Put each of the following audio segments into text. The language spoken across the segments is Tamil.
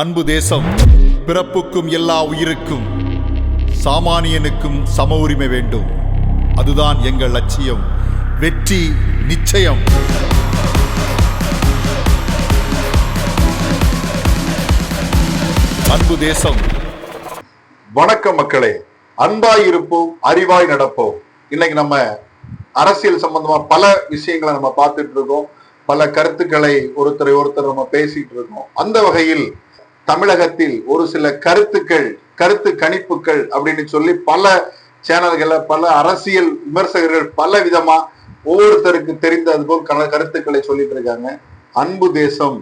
அன்பு தேசம் பிறப்புக்கும் எல்லா உயிருக்கும் சாமானியனுக்கும் சம உரிமை வேண்டும். அதுதான் எங்கள் லட்சியம் வெற்றி நிச்சயம். அன்பு தேசம். வணக்கம் மக்களே அன்பாய் இருப்போம் அறிவாய் நடப்போம். இன்னைக்கு நம்ம அரசியல் சம்பந்தமா பல விஷயங்களை நம்ம பார்த்துட்டு இருக்கோம். பல கருத்துக்களை ஒருத்தரை ஒருத்தர் நம்ம பேசிட்டு இருக்கோம். அந்த வகையில் தமிழகத்தில் ஒரு சில கருத்துக்கள் கருத்து கணிப்புகள் அப்படின்னு சொல்லி பல சேனல்களை பல அரசியல் விமர்சகர்கள் பல விதமா ஒவ்வொருத்தருக்கு தெரிந்தது போல் கன கருத்துக்களை சொல்லிட்டு இருக்காங்க. அன்பு தேசம்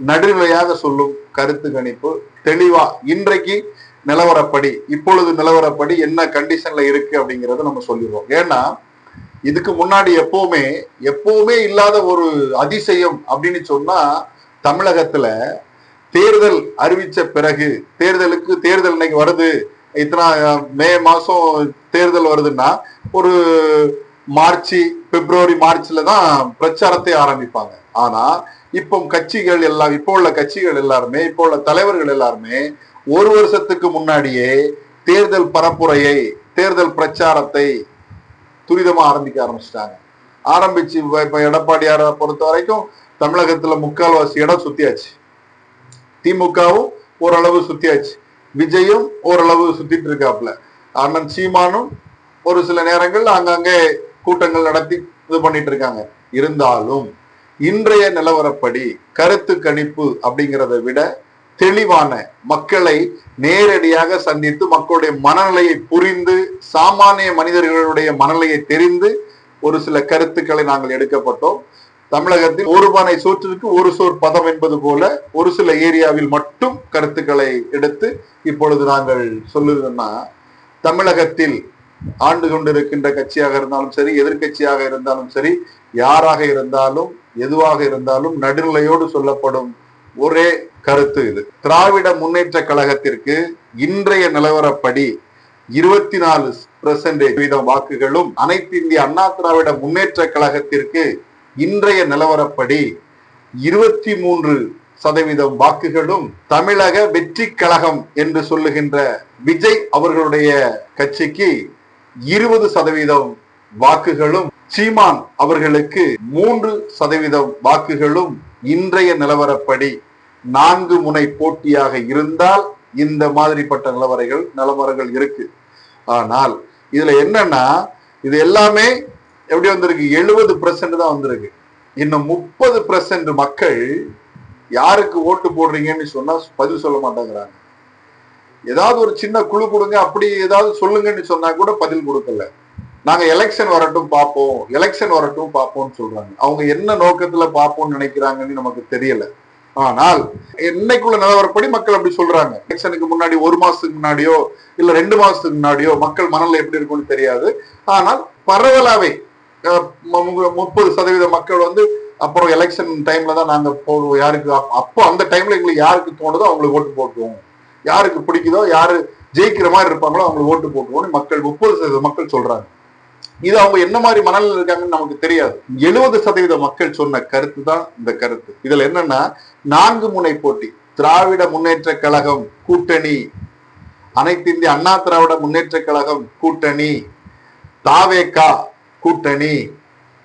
நடுநிலையாக சொல்லும் கருத்து கணிப்பு தெளிவா இன்றைக்கு நிலவரப்படி இப்பொழுது நிலவரப்படி என்ன கண்டிஷன்ல இருக்கு அப்படிங்கறத நம்ம சொல்லிடுவோம் ஏன்னா இதுக்கு முன்னாடி எப்பவுமே எப்பவுமே இல்லாத ஒரு அதிசயம் அப்படின்னு சொன்னா தமிழகத்துல தேர்தல் அறிவிச்ச பிறகு தேர்தலுக்கு தேர்தல் இன்னைக்கு வருது. இத்தனை மே மாசம் தேர்தல் வருதுன்னா ஒரு மார்ச் பிப்ரவரி மார்ச்ல தான் பிரச்சாரத்தை ஆரம்பிப்பாங்க. ஆனா இப்போ கட்சிகள் எல்லாம் இப்போ உள்ள கட்சிகள் எல்லாருமே இப்போ உள்ள தலைவர்கள் எல்லாருமே ஒரு வருஷத்துக்கு முன்னாடியே தேர்தல் பரப்புரையை தேர்தல் பிரச்சாரத்தை துரிதமா ஆரம்பிக்க ஆரம்பிச்சிட்டாங்க. ஆரம்பிச்சு இப்ப இப்ப எடப்பாடியாரை பொறுத்த வரைக்கும் தமிழகத்துல முக்கால்வாசி இடம் சுத்தியாச்சு. திமுகவும் ஓரளவு சுத்தியாச்சு. விஜயும் ஓரளவு சுத்திட்டு இருக்காப்ல அண்ணன் சீமானும் ஒரு சில நேரங்கள் அங்கங்கே கூட்டங்கள் நடத்தி இது பண்ணிட்டு இருக்காங்க. இருந்தாலும் இன்றைய நிலவரப்படி கருத்து கணிப்பு அப்படிங்கிறத விட தெளிவான மக்களை நேரடியாக சந்தித்து மக்களுடைய மனநிலையை புரிந்து சாமானிய மனிதர்களுடைய மனநிலையை தெரிந்து ஒரு சில கருத்துக்களை நாங்கள் எடுக்கப்பட்டோம். தமிழகத்தில் ஒரு பானை சோற்றிற்கு ஒரு சோர் பதம் என்பது போல ஒரு சில ஏரியாவில் மட்டும் கருத்துக்களை எடுத்து இப்பொழுது நாங்கள் சொல்லுதுன்னா தமிழகத்தில் ஆண்டு கொண்டிருக்கின்ற கட்சியாக இருந்தாலும் சரி எதிர்க்கட்சியாக இருந்தாலும் சரி யாராக இருந்தாலும் எதுவாக இருந்தாலும் நடுநிலையோடு சொல்லப்படும் ஒரே கருத்து இது. திராவிட முன்னேற்ற கழகத்திற்கு இன்றைய நிலவரப்படி இருபத்தி நாலு பெர்சன்டேஜ் வீதம் வாக்குகளும் அனைத்து இந்திய அண்ணா திராவிட முன்னேற்ற கழகத்திற்கு இன்றைய நிலவரப்படி இருபத்தி மூன்று சதவீதம் வாக்குகளும் தமிழக வெற்றி கழகம் என்று சொல்லுகின்ற விஜய் அவர்களுடைய கட்சிக்கு இருபது சதவீதம் வாக்குகளும் சீமான் அவர்களுக்கு மூன்று சதவீதம் வாக்குகளும் இன்றைய நிலவரப்படி நான்கு முனை போட்டியாக இருந்தால் இந்த மாதிரிப்பட்ட நிலவரைகள் நிலவரங்கள் இருக்கு. ஆனால் இதுல என்னன்னா இது எல்லாமே எப்படி வந்திருக்கு? எழுபது பர்சன்ட் தான் வந்திருக்கு. இன்னும் முப்பது பர்சன்ட் மக்கள் யாருக்கு ஓட்டு போடுறீங்கன்னு சொன்னா பதில் சொல்ல மாட்டேங்கிறாங்க. ஏதாவது ஒரு சின்ன குழு கொடுங்க அப்படி ஏதாவது சொல்லுங்கன்னு சொன்னா கூட பதில் கொடுக்கல. நாங்க எலெக்ஷன் வரட்டும் பார்ப்போம் எலெக்ஷன் வரட்டும் பார்ப்போம்னு சொல்றாங்க. அவங்க என்ன நோக்கத்துல பார்ப்போம்னு நினைக்கிறாங்கன்னு நமக்கு தெரியல. ஆனால் இன்னைக்குள்ள நிலவரப்படி மக்கள் அப்படி சொல்றாங்க. எலெக்ஷனுக்கு முன்னாடி ஒரு மாசத்துக்கு முன்னாடியோ இல்ல ரெண்டு மாசத்துக்கு முன்னாடியோ மக்கள் மனநிலை எப்படி இருக்கும்னு தெரியாது. ஆனால் பரவலாவே முப்பது சதவீத மக்கள் வந்து அப்புறம் எலெக்ஷன் டைம்ல தான் நாங்க போடுவோம். யாருக்கு அப்போ அந்த டைம்ல எங்களுக்கு யாருக்கு தோணுதோ அவங்களுக்கு ஓட்டு போட்டுவோம் யாருக்கு பிடிக்குதோ யாரு ஜெயிக்கிற மாதிரி இருப்பாங்களோ அவங்களுக்கு ஓட்டு போட்டுவோம்னு மக்கள் முப்பது சதவீத மக்கள் சொல்றாங்க. இது அவங்க என்ன மாதிரி மனநிலை இருக்காங்கன்னு நமக்கு தெரியாது. எழுபது சதவீத மக்கள் சொன்ன கருத்து தான் இந்த கருத்து. இதுல என்னன்னா நான்கு முனை போட்டி திராவிட முன்னேற்ற கழகம் கூட்டணி. அனைத்து இந்திய அண்ணா திராவிட முன்னேற்ற கழகம் கூட்டணி. தாவேகா கூட்டணி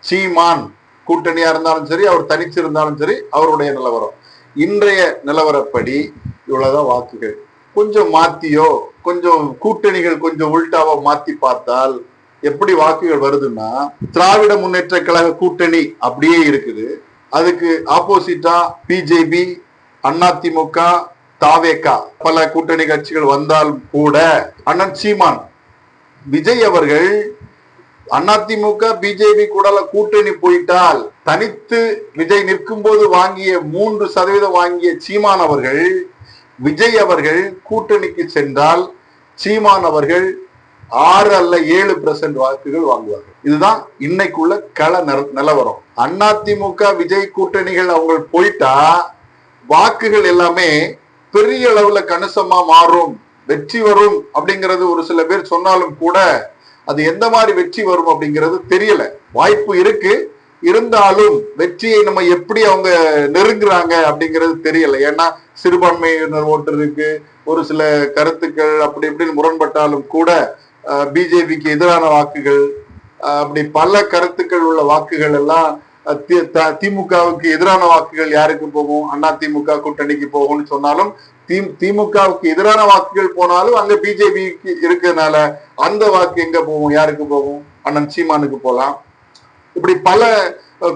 சீமான் கூட்டணியா இருந்தாலும் சரி அவர் தனிச்சிருந்தாலும் சரி அவருடைய நிலவரம். இன்றைய நிலவரப்படி இவ்வளவுதான் வாக்குகள். கொஞ்சம் மாத்தியோ கொஞ்சம் கூட்டணிகள் கொஞ்சம் உள்டாவோ மாத்தி பார்த்தால் எப்படி வாக்குகள் வருதுன்னா திராவிட முன்னேற்ற கழக கூட்டணி அப்படியே இருக்குது. அதுக்கு ஆப்போசிட்டா பிஜேபி அதிமுக தாவேகா. பல கூட்டணி கட்சிகள் வந்தால் கூட அண்ணன் சீமான் விஜய் அவர்கள் அதிமுக பிஜேபி கூட கூட்டணி போயிட்டால் தனித்து விஜய் நிற்கும் போது வாங்கிய மூன்று சதவீதம் வாங்கிய சீமான் அவர்கள் விஜய் அவர்கள் கூட்டணிக்கு சென்றால் சீமான் அவர்கள் ஆறு அல்ல ஏழு பெர்சன்ட் வாக்குகள் வாங்குவார்கள். இதுதான் இன்னைக்குள்ள கள நில- நிலவரம். அதிமுக விஜய் கூட்டணிகள் அவங்க போயிட்டா வாக்குகள் எல்லாமே பெரிய அளவுல கணிசமா மாறும் வெற்றி வரும் அப்படிங்கிறது ஒரு சில பேர் சொன்னாலும் கூட அது எந்த மாதிரி வெற்றி வரும் அப்படிங்கிறது தெரியல. வாய்ப்பு இருக்கு. இருந்தாலும் வெற்றியை நம்ம எப்படி அவங்க நெருங்குறாங்க அப்படிங்கிறது தெரியல. ஏன்னா சிறுபான்மையினர் ஓட்டு இருக்கு. ஒரு சில கருத்துக்கள் அப்படி இப்படின்னு முரண்பட்டாலும் கூட பிஜேபிக்கு எதிரான வாக்குகள் அப்படி பல கருத்துக்கள் உள்ள வாக்குகள் எல்லாம் திமுகவுக்கு எதிரான வாக்குகள் யாருக்கு போகும்? அண்ணா திமுக கூட்டணிக்கு போகும்னு சொன்னாலும் தி திமுகவுக்கு எதிரான வாக்குகள் போனாலும் அங்க பிஜேபிக்கு இருக்கிறதுனால அந்த வாக்கு எங்க போகும்? யாருக்கு போகும்? அண்ணன் சீமானுக்கு போகலாம். இப்படி பல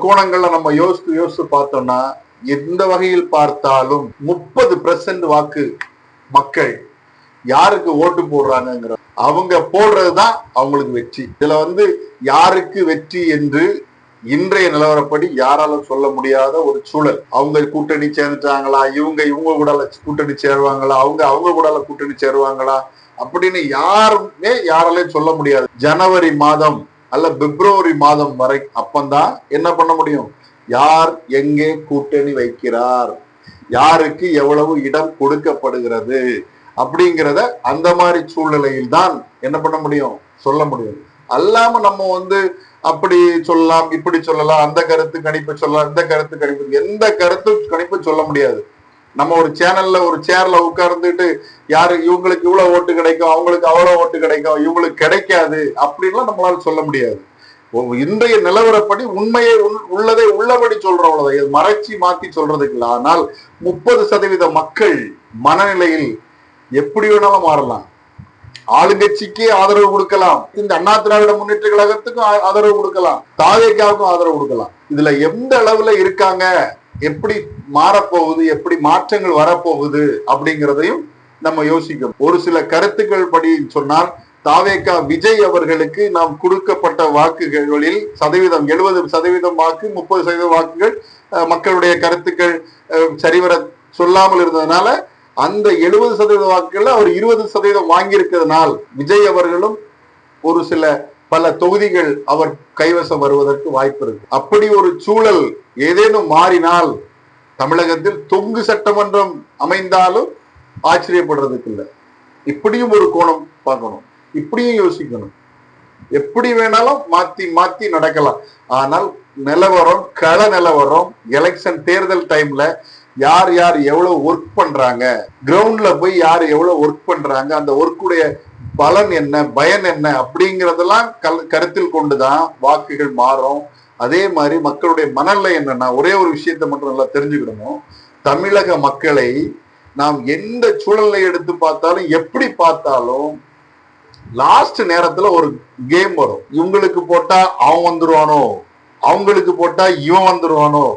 கோணங்கள்ல நம்ம யோசித்து யோசித்து பார்த்தோம்னா எந்த வகையில் பார்த்தாலும் முப்பது பெர்சன்ட் வாக்கு மக்கள் யாருக்கு ஓட்டு போடுறாங்கங்கிற அவங்க போடுறதுதான் அவங்களுக்கு வெற்றி. இதுல வந்து யாருக்கு வெற்றி என்று இன்றைய நிலவரப்படி யாராலும் சொல்ல முடியாத ஒரு சூழல். அவங்க கூட்டணி சேர்ந்துட்டாங்களா? இவங்க இவங்க கூட கூட்டணி சேருவாங்களா? அவங்க அவங்க கூட கூட்டணி சேருவாங்களா? அப்படின்னு யாருமே யாராலையும் சொல்ல முடியாது. ஜனவரி மாதம் அல்ல பிப்ரவரி மாதம் வரை அப்பந்தான் என்ன பண்ண முடியும்? யார் எங்கே கூட்டணி வைக்கிறார்? யாருக்கு எவ்வளவு இடம் கொடுக்கப்படுகிறது? அப்படிங்கிறத அந்த மாதிரி சூழ்நிலையில் தான் என்ன பண்ண முடியும்? சொல்ல முடியும். அல்லாம நம்ம வந்து அப்படி சொல்லலாம் இப்படி சொல்லலாம் அந்த கருத்து கணிப்பு சொல்லலாம் இந்த கருத்து கணிப்பு எந்த கருத்து கணிப்பு சொல்ல முடியாது. நம்ம ஒரு சேனல்ல ஒரு சேர்ல உட்கார்ந்துட்டு யாரு இவங்களுக்கு இவ்வளவு ஓட்டு கிடைக்கும் அவங்களுக்கு அவ்வளவு ஓட்டு கிடைக்கும் இவங்களுக்கு கிடைக்காது அப்படின்லாம் நம்மளால சொல்ல முடியாது. இன்றைய நிலவரப்படி உண்மையை உள்- உள்ளதை உள்ளபடி சொல்றோம் இது மறைச்சி மாத்தி சொல்றதுக்கு இல்லை. ஆனால் முப்பது சதவீத மக்கள் மனநிலையில் எப்படி வேணாலும் மாறலாம். ஆளுங்கட்சிக்கே ஆதரவு கொடுக்கலாம். இந்த அண்ணா திராவிட முன்னேற்ற கழகத்துக்கும் ஆ- ஆதரவு கொடுக்கலாம். தாவேக்காவுக்கும் ஆதரவு கொடுக்கலாம். இதுல எந்த அளவுல இருக்காங்க? எப்படி மாறப்போகுது? எப்படி மாற்றங்கள் வரப்போகுது? அப்படிங்கிறதையும் நம்ம யோசிக்கணும். ஒரு சில கருத்துக்கள் படி சொன்னால் தாவேகா விஜய் அவர்களுக்கு நாம் கொடுக்கப்பட்ட வாக்குகளில் சதவீதம் எழுபது சதவீதம் வாக்கு முப்பது சதவீதம் வாக்குகள் மக்களுடைய கருத்துக்கள் சரிவர சொல்லாமல் இருந்ததுனால அந்த எழுபது சதவீத வாக்குகள்ல அவர் இருபது சதவீதம் வாங்கியிருக்கிறதுனால் விஜய் அவர்களும் ஒரு சில பல தொகுதிகள் அவர் கைவசம் வருவதற்கு வாய்ப்பு இருக்கு. அப்படி ஒரு சூழல் ஏதேனும் மாறினால் தமிழகத்தில் தொங்கு சட்டமன்றம் அமைந்தாலும் ஆச்சரியப்படுறதுக்கு இல்லை. இப்படியும் ஒரு கோணம் பார்க்கணும். இப்படியும் யோசிக்கணும். எப்படி வேணாலும் மாத்தி மாத்தி நடக்கலாம். ஆனால் நிலவரம் கள நிலவரம் எலெக்ஷன் தேர்தல் டைம்ல யார் யார் எவ்வளவு ஒர்க் பண்றாங்க? கிரவுண்ட்ல போய் யார் எவ்வளவு ஒர்க் பண்றாங்க? அந்த ஒர்க்குடைய பலன் என்ன? பயன் என்ன? அப்படிங்கறதெல்லாம் கல் கருத்தில் கொண்டுதான் வாக்குகள் மாறும். அதே மாதிரி மக்களுடைய மனநிலை என்னன்னா ஒரே ஒரு விஷயத்தை மட்டும் நல்லா தெரிஞ்சுக்கிடணும் தமிழக மக்களை நாம் எந்த சூழலை எடுத்து பார்த்தாலும் எப்படி பார்த்தாலும் லாஸ்ட் நேரத்துல ஒரு கேம் வரும். இவங்களுக்கு போட்டா அவன் வந்துருவானோ? அவங்களுக்கு போட்டா இவன் வந்துருவானோ?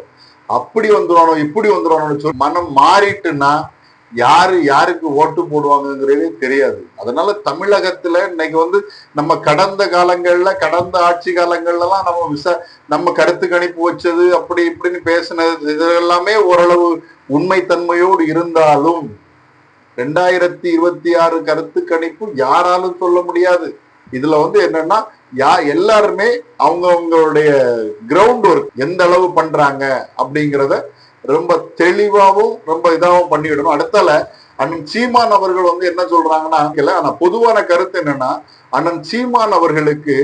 அப்படி வந்துருவானோ இப்படி வந்துருவானோ சொல்லி மனம் மாறிட்டுன்னா யாரு யாருக்கு ஓட்டு போடுவாங்கங்கிறதே தெரியாது. அதனால தமிழகத்துல இன்னைக்கு வந்து நம்ம கடந்த காலங்கள்ல கடந்த ஆட்சி காலங்கள்லாம் நம்ம விசா நம்ம கருத்து கணிப்பு வச்சது அப்படி இப்படின்னு பேசினது இது எல்லாமே ஓரளவு உண்மைத்தன்மையோடு இருந்தாலும் ரெண்டாயிரத்தி இருபத்தி ஆறு கருத்து கணிப்பு யாராலும் சொல்ல முடியாது. இதுல வந்து என்னன்னா யா எல்லாருமே அவங்க அவங்களுடைய கிரவுண்ட் ஒர்க் எந்த அளவு பண்றாங்க அப்படிங்கிறத ரொம்ப தெளிவாகவும் ரொம்ப இதாகவும் பண்ணிவிடணும். அடுத்தால அண்ணன் சீமான் அவர்கள் வந்து என்ன சொல்றாங்கன்னா ஆனா பொதுவான கருத்து என்னன்னா அண்ணன் சீமான் அவர்களுக்கு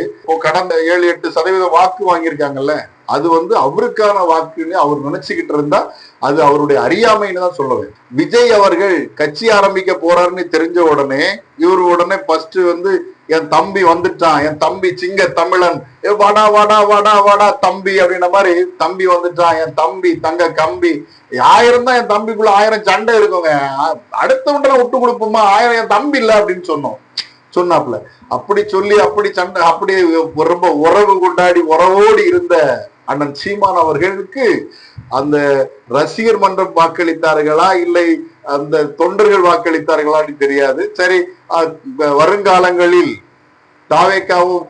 கடந்த ஏழு எட்டு சதவீத வாக்கு வாங்கியிருக்காங்கல்ல? அது வந்து அவருக்கான வாக்குன்னு அவர் நினைச்சுக்கிட்டு இருந்தா அது அவருடைய அறியாமைன்னு தான் சொல்லுவேன் விஜய் அவர்கள் கட்சி ஆரம்பிக்க போறாருன்னு தெரிஞ்ச உடனே இவர் உடனே ஃபர்ஸ்ட் வந்து என் தம்பி வந்துட்டான் என் தம்பி சிங்க தமிழன் ஏ வாடா வாடா வாடா வாடா தம்பி அப்படின்ன மாதிரி தம்பி வந்துட்டான் என் தம்பி தங்க கம்பி ஆயிரம் தான் என் தம்பிக்குள்ள ஆயிரம் சண்டை இருக்குங்க அடுத்தவன்ட விட்டு கொடுப்போமா ஆயிரம் என் தம்பி இல்லை அப்படின்னு சொன்னோம். சொன்னாப்ல அப்படி சொல்லி அப்படி சண்டை அப்படி ரொம்ப உறவு கொண்டாடி உறவோடு இருந்த அண்ணன் சீமான் அவர்களுக்கு அந்த ரசிகர் மன்றம் வாக்களித்தார்களா? இல்லை அந்த தொண்டர்கள் வாக்களித்தார்களான்னு தெரியாது. சரி அஹ், வருங்காலங்களில் தாவேக்காவும்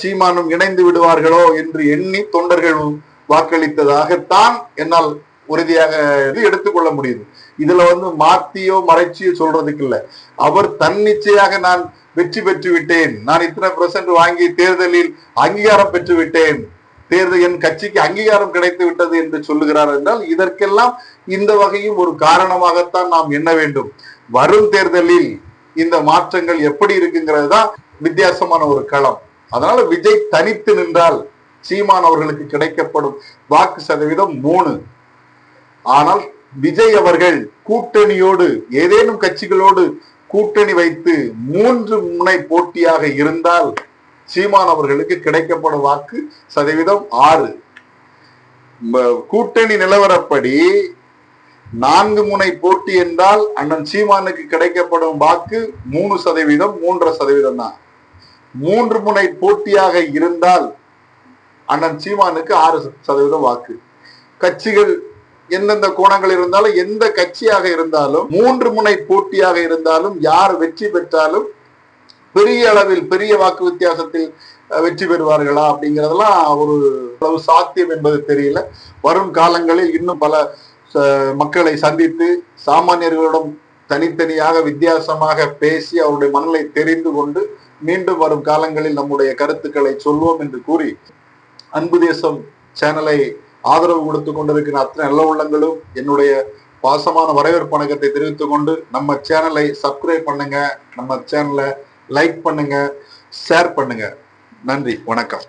சீமானும் இணைந்து விடுவார்களோ என்று எண்ணி தொண்டர்கள் வாக்களித்ததாகத்தான் என்னால் உறுதியாக இது எடுத்துக்கொள்ள முடியுது. இதுல வந்து மாத்தியோ மறைச்சியோ சொல்றதுக்கு இல்ல. அவர் தன்னிச்சையாக நான் வெற்றி பெற்று விட்டேன் நான் இத்தனை பெர்சன்ட் வாங்கி தேர்தலில் அங்கீகாரம் பெற்று விட்டேன் தேர்தல் என் கட்சிக்கு அங்கீகாரம் கிடைத்து விட்டது என்று சொல்லுகிறார் என்றால் இதற்கெல்லாம் இந்த வகையும் ஒரு காரணமாகத்தான் நாம் எண்ண வேண்டும். வரும் தேர்தலில் இந்த மாற்றங்கள் எப்படி இருக்குங்கிறது தான் வித்தியாசமான ஒரு களம். அதனால விஜய் தனித்து நின்றால் சீமான் அவர்களுக்கு கிடைக்கப்படும் வாக்கு சதவீதம் மூணு. ஆனால் விஜய் அவர்கள் கூட்டணியோடு ஏதேனும் கட்சிகளோடு கூட்டணி வைத்து மூன்று முனை போட்டியாக இருந்தால் சீமான் அவர்களுக்கு கிடைக்கப்படும் வாக்கு சதவீதம் ஆறு. கூட்டணி நிலவரப்படி நான்கு முனை போட்டி என்றால் அண்ணன் சீமானுக்கு கிடைக்கப்படும் வாக்கு மூணு சதவீதம் மூன்றரை சதவீதம் தான். மூன்று முனை போட்டியாக இருந்தால் அண்ணன் சீமானுக்கு ஆறு சதவீதம் வாக்கு. கட்சிகள் எந்தெந்த கோணங்கள் இருந்தாலும் எந்த கட்சியாக இருந்தாலும் மூன்று முனை போட்டியாக இருந்தாலும் யார் வெற்றி பெற்றாலும் பெரிய அளவில் பெரிய வாக்கு வித்தியாசத்தில் வெற்றி பெறுவார்களா அப்படிங்கிறதெல்லாம் ஒரு அளவு சாத்தியம் என்பது தெரியல. வரும் காலங்களில் இன்னும் பல மக்களை சந்தித்து சாமானியர்களிடம் தனித்தனியாக வித்தியாசமாக பேசி அவருடைய மனநிலை தெரிந்து கொண்டு மீண்டும் வரும் காலங்களில் நம்முடைய கருத்துக்களை சொல்வோம் என்று கூறி அன்பு தேசம் சேனலை ஆதரவு கொடுத்து கொண்டிருக்கிற அத்தனை நல்ல உள்ளங்களும் என்னுடைய பாசமான வரவேற்பு வணக்கத்தை தெரிவித்துக் கொண்டு நம்ம சேனலை சப்ஸ்கிரைப் பண்ணுங்க. நம்ம சேனலை லைக் பண்ணுங்க ஷேர் பண்ணுங்க. நன்றி வணக்கம்.